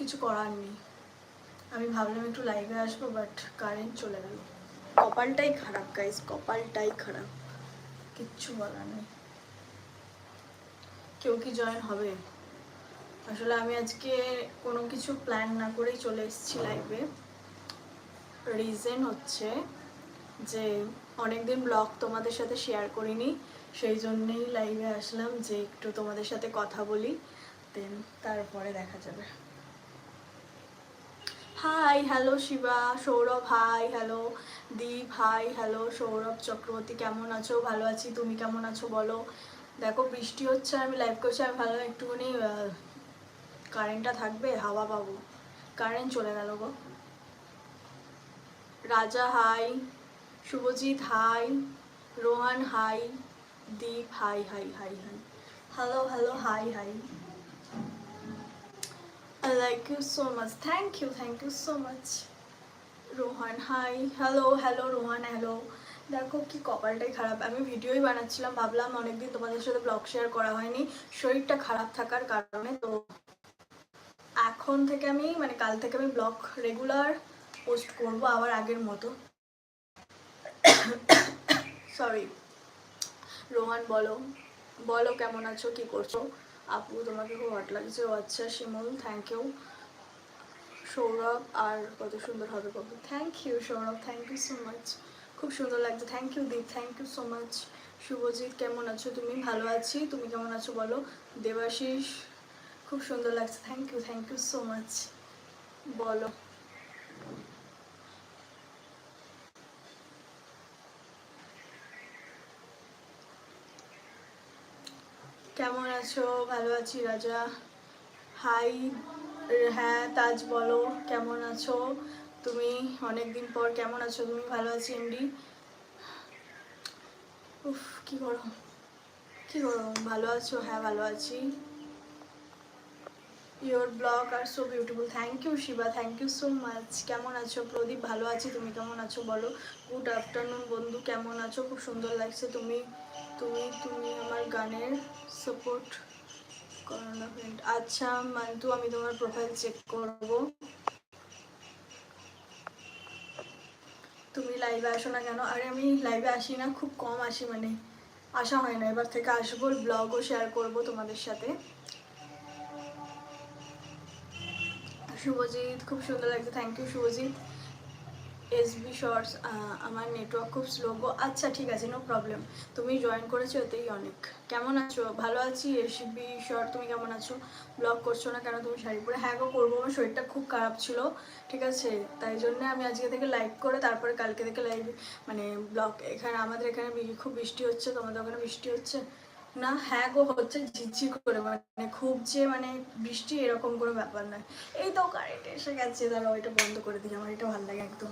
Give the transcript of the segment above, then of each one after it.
কিছু করার নেই। আমি ভাবলাম একটু লাইভে আসব বাট কারেন্ট চলে গেল। কপালটাই খারাপ গাইস কপালটাই খারাপ। কিচ্ছু বলার নেই। কেউ কি জয়েন হবে? আসলে আমি আজকে কোনো কিছু প্ল্যান না করেই চলে এসেছি লাইভে রিজন হচ্ছে যে অনেকদিন ব্লগ তোমাদের সাথে শেয়ার করিনি, সেই জন্যেই লাইভে আসলাম যে একটু তোমাদের সাথে কথা বলি দেন তারপরে দেখা যাবে। Hi hello Shiva Sourav hi hello Deep hi hello Sourav Chakraborty কেমন আছো? ভালো আছি, তুমি কেমন আছো বলো? দেখো, বৃষ্টি হচ্ছে, আমি লাইভ করছি, আমি ভালো একটুখানি কারেন্টটা থাকবে, হাওয়া পাবো। কারেন্ট চলে গেল গো। Raja hi Subhajit hi Rohan hi Deep hi hi hi hi hello hello hi hi I like you so much. Thank you, thank you so much. Rohan hi hello hello Rohan hello দেখো কি কপালটাই খারাপ। আমি ভিডিওই বানাচ্ছিলাম ভাবলাম অনেকদিন তোমাদের সাথে ব্লগ শেয়ার করা হয়নি। শরীরটা খারাপ থাকার কারণে তো এখন থেকে আমি মানে কাল থেকে আমি ব্লগ রেগুলার পোস্ট করব আবার আগের মতো। সরি রোহান বলো। বলো কেমন আছো কি করছ? আপু, তোমাকে খুব হট লাগছে। ও আচ্ছা শিমুল থ্যাংক ইউ সৌরভ, আর কত সুন্দর হবে কবে thank you Sourav thank you so much খুব সুন্দর লাগছে। Thank you Deep thank you so much Subhajit, কেমন আছো? তুমি ভালো আছি। তুমি কেমন আছো বলো? দেবাশিস, খুব সুন্দর লাগছে। Thank you thank you so much বলো কেমন আছো? ভালো আছি রাজা। হাই হ্যাঁ তাজ বলো, কেমন আছো? তুমি অনেক দিন পর কেমন আছো? তুমি ভালো আছি এমডি উফ, কি গরম। কি গরম? ভালো আছো? হ্যাঁ ভালো আছি। Your blog are so beautiful thank you Shiva thank you so much কেমন আছো? প্রদীপ, ভালো আছি। তুমি কেমন আছো বলো? গুড আফটারনুন বন্ধু। কেমন আছো? খুব সুন্দর লাগছে। তুমি তুমি তুমি আমার গানের সাপোর্ট করো না ফ্রেন্ড আচ্ছা মান্তু, আমি তোমার প্রোফাইল চেক করব। তুমি লাইভে আসো না কেন? আরে, আমি লাইভে আসি না। খুব কম আসি মানে আসা হয় না। এবার থেকে আসব ব্লগও শেয়ার করব তোমাদের সাথে। শুভজিৎ, খুব সুন্দর লাগছে thank you Subhajit. SB shorts আমার নেটওয়ার্ক খুব স্লো গো। আচ্ছা ঠিক আছে নো প্রবলেম তুমি জয়েন করেছ এতেই অনেক। কেমন আছো? ভালো আছি? এসবি শর্ট তুমি কেমন আছো? ব্লগ করছ না কেন? তুমি শাড়ি পরে? হ্যাঁ গো, করব। আমার শরীরটা খুব খারাপ ছিল, ঠিক আছে? তাই জন্য আমি আজকে থেকে লাইভ করে তারপরে কালকে থেকে লাইভ মানে ব্লগ এখানে আমাদের এখানে খুব বৃষ্টি হচ্ছে, তোমাদের ওখানে বৃষ্টি হচ্ছে? না হ্যাঁ গো, হচ্ছে ঝিরঝির করে মানে খুব যে মানে বৃষ্টি এরকম কোনো ব্যাপার নয়। এই তো কারেন্ট এসে গেছে, দাঁড়াও, এটা বন্ধ করে দিই, আমার এটা ভালো লাগে একদম।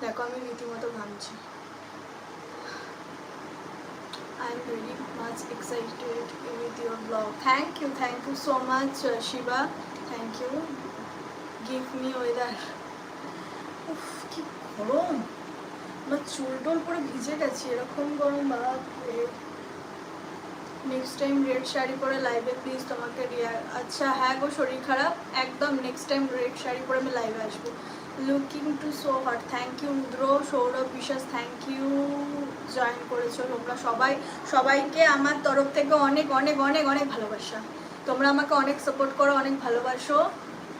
দেখো, আমি রীতিমতো ঘামছি। I am very much excited with your blog thank you thank you so much Shiva thank you give me weather উফ কি গরম! আমার চুল টুল পুরো ভিজে গেছে, এরকম গরম বাপরে নেক্সট টাইম রেড শাড়ি পরে লাইভে প্লিজ তোমাকে আচ্ছা হ্যাঁ গো, শরীর খারাপ? একদম নেক্সট টাইম রেড শাড়ি পরে আমি লাইভে আসব। Looking to so hot thank you Rudra, Sourav Biswas thank you join করেছ তোমরা সবাই। সবাইকে আমার তরফ থেকে অনেক অনেক অনেক অনেক ভালোবাসা। তোমরা আমাকে অনেক সাপোর্ট করো, অনেক ভালোবাসো।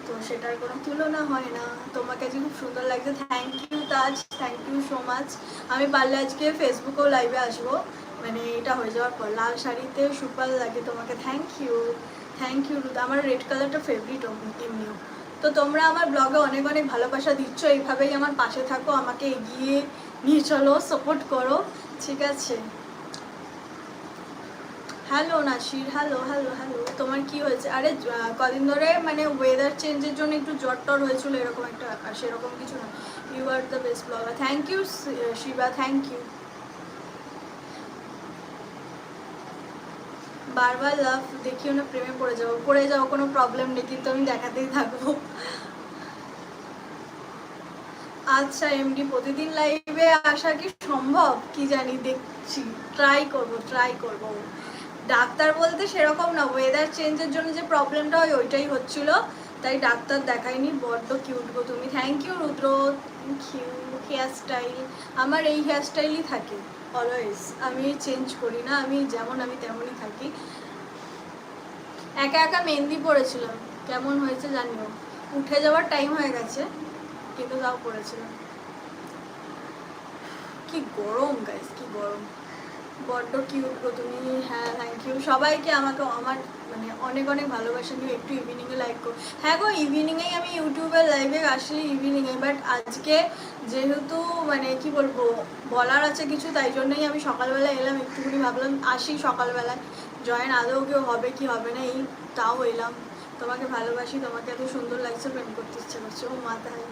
তো সেটার কোনো তুলনা হয় না। তোমাকে আজকে খুব সুন্দর লাগছে thank you Taj thank you so much আমি পারলে আজকে ফেসবুকেও লাইভে আসব। মানে এটা হয়ে যাওয়ার পর, লাল শাড়িতে সুপার লাগে তোমাকে thank you thank you Ruda. আমার রেড কালারটা ফেভারিট এমনিও। তো তোমরা আমার ব্লগে অনেক অনেক ভালোবাসা দিচ্ছ। এইভাবেই আমার পাশে থাকো, আমাকে এগিয়ে নিয়ে চলো সাপোর্ট করো। ঠিক আছে। Hello Nasir hello hello hello তোমার কি হয়েছে? আরে কদিন ধরে মানে ওয়েদার চেঞ্জের জন্য একটু জ্বর টর হয়েছিল, এরকম একটা ব্যাপার, সেরকম কিছু না। You are the best blogger thank you Shiva thank you বারবার লাভ দেখিও না, প্রেমে পড়ে যাব। পড়ে যাব কোনো প্রবলেম নেই, কিন্তু আমি দেখাতেই থাকব। আচ্ছা এমডি প্রতিদিন লাইভে আসা কি সম্ভব? কি জানি, দেখছি। ট্রাই করব ট্রাই করব। ডাক্তার বলতে সেরকম না ওয়েদার চেঞ্জের জন্য যে প্রবলেমটা হয় ওইটাই হচ্ছিল। তাই ডাক্তার দেখাইনি বড্ড কিউট গো তুমি। Thank you Rudra. Hair style আমার এই হেয়ার স্টাইলই থাকে অলওয়েজ আমি চেঞ্জ করি না, আমি যেমন আমি তেমনই থাকি। একা একা মেহেন্দি পড়েছিলাম কেমন হয়েছে জানিও। উঠে যাওয়ার টাইম হয়ে গেছে, কিন্তু তাও পড়েছিলাম কি গরম গাইস কি গরম। বড্ড কিউট গো তুমি। হ্যাঁ থ্যাংক ইউ সবাইকে আমাকে আমার মানে অনেক অনেক ভালোবাসা নিয়ে একটু ইভিনিংয়ে লাইক করো। হ্যাঁ গো ইভিনিংয়েই আমি ইউটিউবে লাইভে আসি ইভিনিংয়ে বাট আজকে যেহেতু মানে কি বলব, বলার আছে কিছু, তাই জন্যই আমি সকালবেলা এলাম। একটুখানি ভাবলাম আসি সকালবেলায়। জয়েন আদৌ কেউ হবে কি হবে না, এই তাও এলাম। তোমাকে ভালোবাসি, তোমাকে এত সুন্দর লাগছে, প্রেম করতে ইচ্ছে করছে। ও মাথায়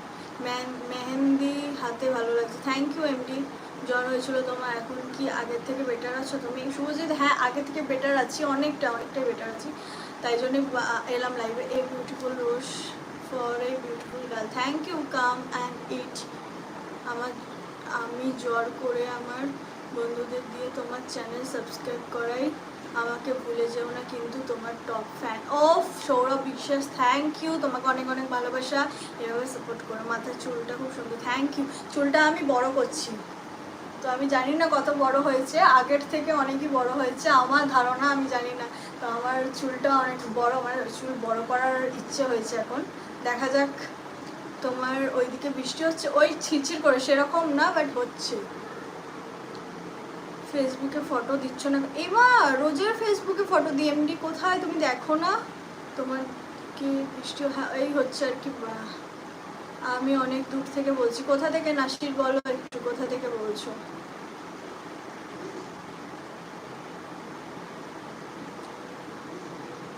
মেহেন্দি হাতে ভালো লাগছে। থ্যাংক ইউ এমডি জ্বর হয়েছিল তোমার এখন কি আগের থেকে বেটার আছো? তুমি শুভজিৎ হ্যাঁ আগে থেকে বেটার আছি, অনেকটা, অনেকটাই বেটার আছি। তাই জন্যে এলাম লাইভে a beautiful rose for a beautiful girl thank you come and eat আমার, আমি জ্বর করে আমার বন্ধুদের দিয়ে তোমার চ্যানেল সাবস্ক্রাইব করাই। আমাকে ভুলে যেও না, কিন্তু তোমার top fan of Sourav Biswas thank you তোমাকে অনেক অনেক ভালোবাসা। এভাবে সাপোর্ট করো। মাথার চুলটা খুব সুন্দর। থ্যাংক ইউ চুলটা আমি বড় করছি। তো আমি জানি না কত বড় হয়েছে, আগের থেকে অনেকই বড় হয়েছে, আমার ধারণা আমি জানি না। তো আমার চুলটা অনেক বড় মানে চুল বড় করার ইচ্ছে হয়েছে এখন। দেখা যাক, তোমার ওইদিকে বৃষ্টি হচ্ছে, ওই ছিরছির করে, সেরকম না বাট হচ্ছে। ফেসবুকে ফটো দিচ্ছ না এবার রোজের ফেসবুকে ফটো দিই এমনি কোথায়? তুমি দেখো না। তোমার কি বৃষ্টি হ্যাঁ এই হচ্ছে আর কি। আমি অনেক দূর থেকে বলছি। কোথা থেকে নাসির বলো, একটু কোথা থেকে বলছো?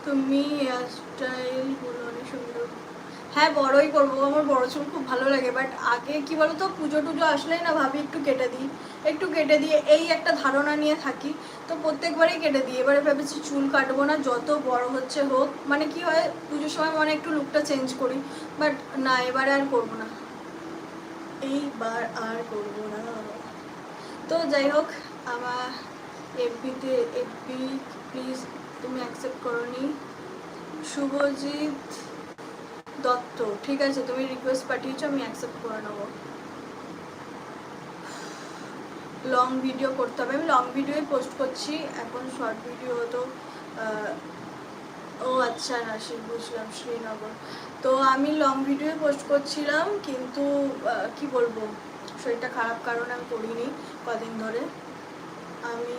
তুমি অনেক সুন্দর হ্যাঁ বড়ই করব। আমার বড় চুল খুব ভালো লাগে বাট আগে কি বলতো, পুজো টুজো আসলেই না ভাবি একটু কেটে দিই। একটু কেটে দিয়ে এই একটা ধারণা নিয়ে থাকি, তো প্রত্যেকবারই কেটে দিই। এবারে ভেবেছি চুল কাটবো না, যত বড় হচ্ছে হোক। মানে কি হয়, পুজোর সময় মানে একটু লুকটা চেঞ্জ করি বাট না, এবারে আর করব না। এইবার আর করব না। তো যাই হোক, আমার এফবিতে এফবি প্লিজ তুমি অ্যাকসেপ্ট করো নি শুভজিৎ দত্ত। ঠিক আছে, তুমি রিকোয়েস্ট পাঠিয়েছো, আমি অ্যাকসেপ্ট করে নেব। লং ভিডিও করতে হবে। আমি লং ভিডিওই পোস্ট করছি, এখন শর্ট ভিডিও তো ও আচ্ছা নাসিক বুঝলাম, শ্রীনগর। তো আমি লং ভিডিও পোস্ট করছিলাম, কিন্তু কি বলব, শরীরটা খারাপ কারণে আমি করিনি কদিন ধরে। আমি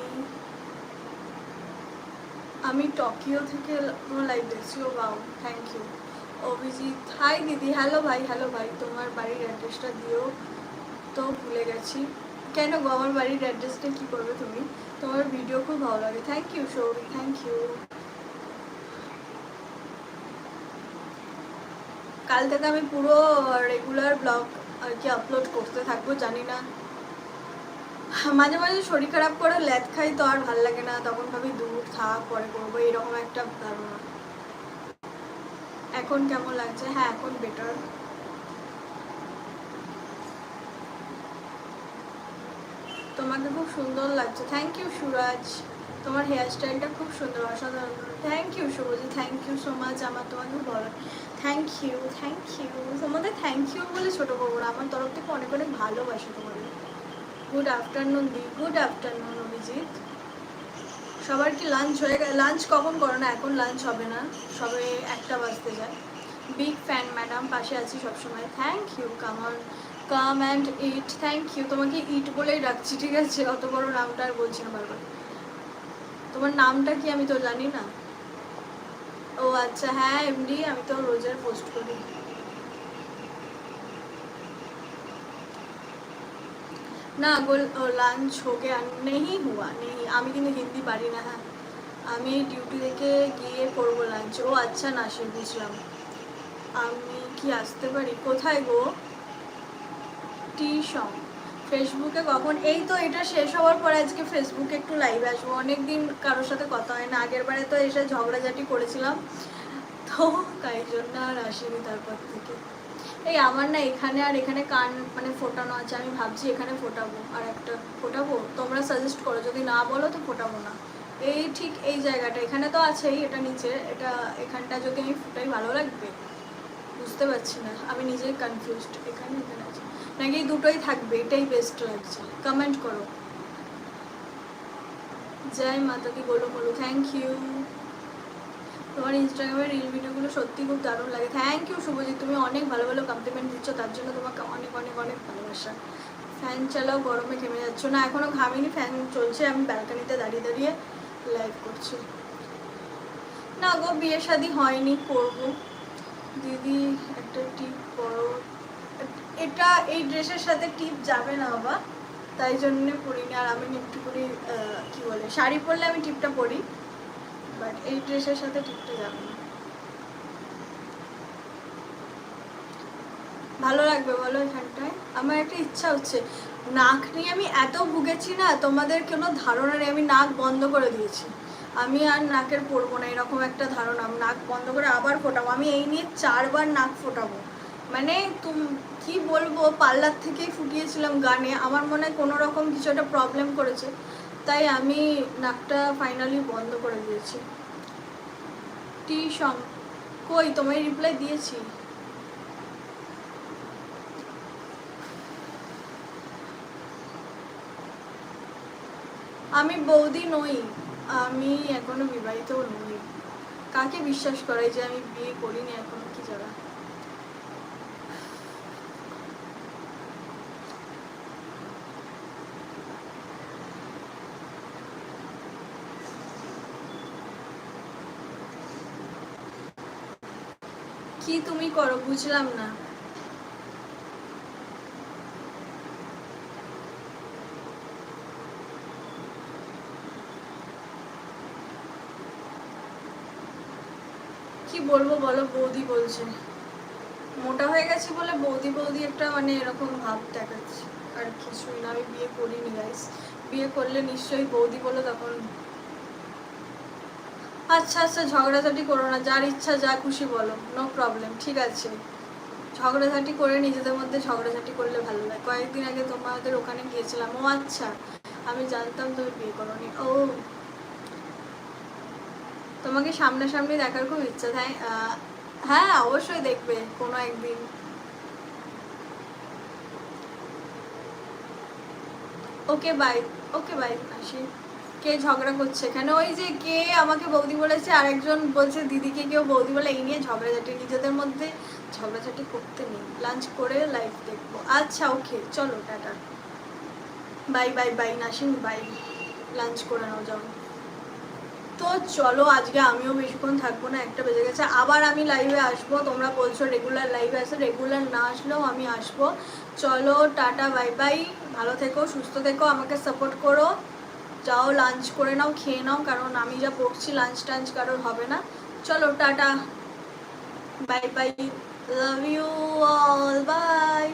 আমি টোকিও থেকে লাইভ দেখছি, ও বাউ থ্যাংক ইউ অভিজিৎ হাই দিদি হ্যালো ভাই হ্যালো ভাই, তোমার বাড়ির অ্যাড্রেসটা দিও। তো ভুলে গেছি। কেন গো, আমার বাড়ির অ্যাড্রেসটা কী করবে তুমি? তোমার ভিডিও খুব ভালো লাগে। Thank you Souri thank you কাল থেকে আমি পুরো রেগুলার ব্লগ আর কি আপলোড করতে থাকব, জানি না। মাঝে মাঝে শরীর খারাপ করে ল্যাদ খাই তো আর ভালো লাগে না। তখন ভাবি, দূর থাক, পরে করব। এরকম একটা ধারণা। এখন কেমন লাগছে? হ্যাঁ এখন বেটার তোমাকে খুব সুন্দর লাগছে। Thank you Suraj. তোমার হেয়ার স্টাইলটা খুব সুন্দর, অসাধারণ। Thank you Surji. Thank you so much আমার তোমাকে খুব ভালো থ্যাংক ইউ থ্যাংক ইউ তোমাদের থ্যাংক ইউ বলে ছোটো না, আমার তরফ থেকে অনেক অনেক ভালোবাসি তোমাদের। গুড আফটারনুন দি গুড আফটারনুন অভিজিৎ। সবার কি লাঞ্চ হয়ে গেছে লাঞ্চ কখন করো না? এখন লাঞ্চ হবে না। সবে একটা বাজতে যায়। বিগ ফ্যান ম্যাডাম পাশে আছি সবসময়। Thank you come come on come and eat thank you তোমাকে ইট বলেই ডাকছি, ঠিক আছে? অত বড় নামটা আর বলছি না বারবার। তোমার নামটা কি আমি তো জানি না। ও আচ্ছা হ্যাঁ এমনি আমি তো রোজের পোস্ট করি। না গোল লাঞ্চ হোকে নেহি হুয়া নেহি আমি কিন্তু হিন্দি পারি না হ্যাঁ। আমি ডিউটি থেকে গিয়ে করব লাঞ্চ ও আচ্ছা না, সে বুঝলাম। আমি কি আসতে পারি? কোথায় গো? টি সং ফেসবুকে কখন? এই তো, এটা শেষ হওয়ার পরে আজকে ফেসবুকে একটু লাইভ আসব। অনেক দিন কারোর সাথে কথা হয় না। আগের বারে তো এসে ঝগড়াঝাটি করেছিলাম। তো, তাই জন্য আর আসিনি তারপর থেকে। এই আমার না এখানে আর এখানে কান মানে ফোটানো আছে, আমি ভাবছি এখানে ফোটাবো, আর একটা ফোটাবো? তোমরা সাজেস্ট করো, যদি না বলো তো ফোটাবো না। এই ঠিক এই জায়গাটা, এখানে তো আছেই, এটা নিচে, এটা এখানটা যদি আমি ফুটাই, ভালো লাগবে? বুঝতে পারছি না, আমি নিজেই কনফিউজড এখানে এখানে আছে। নাকি দুটোই থাকবে, এটাই বেস্ট লাগছে কমেন্ট করো। জয় মাতা দি বলো বলো থ্যাংক ইউ তোমার ইনস্টাগ্রামের রিল ভিডিওগুলো সত্যি খুব দারুণ লাগে। Thank you Subhajit. তুমি অনেক ভালো ভালো কমপ্লিমেন্ট দিচ্ছ, তার জন্য তোমাকে অনেক অনেক অনেক ভালোবাসা। ফ্যান চালাও, গরমে ঘেমে যাচ্ছ। না, এখনও ঘামিনি ফ্যান চলছে, আমি ব্যালকানিতে দাঁড়িয়ে দাঁড়িয়ে লাইভ করছি। না গো, বিয়ে শাদি হয়নি, করব। দিদি, একটা টিপ পরো এটা, এই ড্রেসের সাথে টিপ যাবে না বাবা, তাই জন্যে পরিনি। আর আমি একটু করে কি বলে, শাড়ি পরলে আমি টিপটা পরি। বাট এই ড্রেসের সাথে টিপটা যাবে না। ভালো লাগবে বলো এখানটায়? আমার একটা ইচ্ছা হচ্ছে। নাক নিয়ে আমি এত ভুগেছি না, তোমাদের কোনো ধারণা নেই, আমি নাক বন্ধ করে দিয়েছি। আমি আর নাকের পরবো না, এরকম একটা ধারণা। নাক বন্ধ করে আবার ফোটাবো। আমি এই নিয়ে চারবার নাক ফোটাবো। মানে তুম, কি বলব, পার্লার থেকেই ফুটিয়েছিলাম গানে। আমার মনে হয় কোনো রকম কিছু একটা প্রবলেম করেছে। তাই আমি নাকটা ফাইনালি বন্ধ করে দিয়েছি। টি সং, কই তোমায় রিপ্লাই দিয়েছি। আমি বৌদি নই, আমি এখনও বিবাহিত নই। কাকে বিশ্বাস করাই যে আমি বিয়ে করিনি এখনও, কি যারা কি তুমি করো বুঝলাম না। কি বলব বলো, বৌদি বলছে। মোটা হয়ে গেছে বলে বৌদি বৌদি একটা মানে এরকম ভাব দেখাচ্ছে। আর কিছুই না, আমি বিয়ে করিনি গাইস বিয়ে করলে নিশ্চয়ই বৌদি বলো, তখন আচ্ছা আচ্ছা ঝগড়াঝাটি করো না, যার ইচ্ছা, যা খুশি বলো নো প্রবলেম ঠিক আছে। ঝগড়াঝাটি করে নিজেদের মধ্যে ঝগড়াঝাটি করলে ভালো লাগে। কয়েকদিন আগে তোমাদের ওখানে গিয়েছিলাম। ও আচ্ছা আমি জানতাম তুমি বিয়ে করোনি। ও, তোমাকে সামনাসামনি দেখার খুব ইচ্ছা। তাই হ্যাঁ অবশ্যই দেখবে কোনো একদিন। ওকে বাই ওকে বাই আসি। কে ঝগড়া করছে? এখানে ওই যে কে আমাকে বৌদি বলেছে, আরেকজন বলছে, দিদিকে কেউ বৌদি বলে এই নিয়ে ঝগড়াঝাটি, নিজেদের মধ্যে ঝগড়াঝাটি করতে নেই। লাঞ্চ করে লাইভ দেখব। আচ্ছা ওকে চলো, tata. Bye bye bye Nasim bye lunch করে নাও, যাও। তো চলো, আজকে আমিও বেশিক্ষণ থাকব না, একটা বেজে গেছে। আবার আমি লাইভে আসব, তোমরা বলছো রেগুলার লাইভে আসে রেগুলার না আসলেও আমি আসব। চলো, টাটা বাই বাই ভালো থেকো, সুস্থ থেকো, আমাকে সাপোর্ট করো। যাও লাঞ্চ করে নাও, খেয়ে নাও, কারণ আমি যা পড়ছি লাঞ্চ টাঞ্চ কারোর হবে না। চলো, tata. Bye bye love you all bye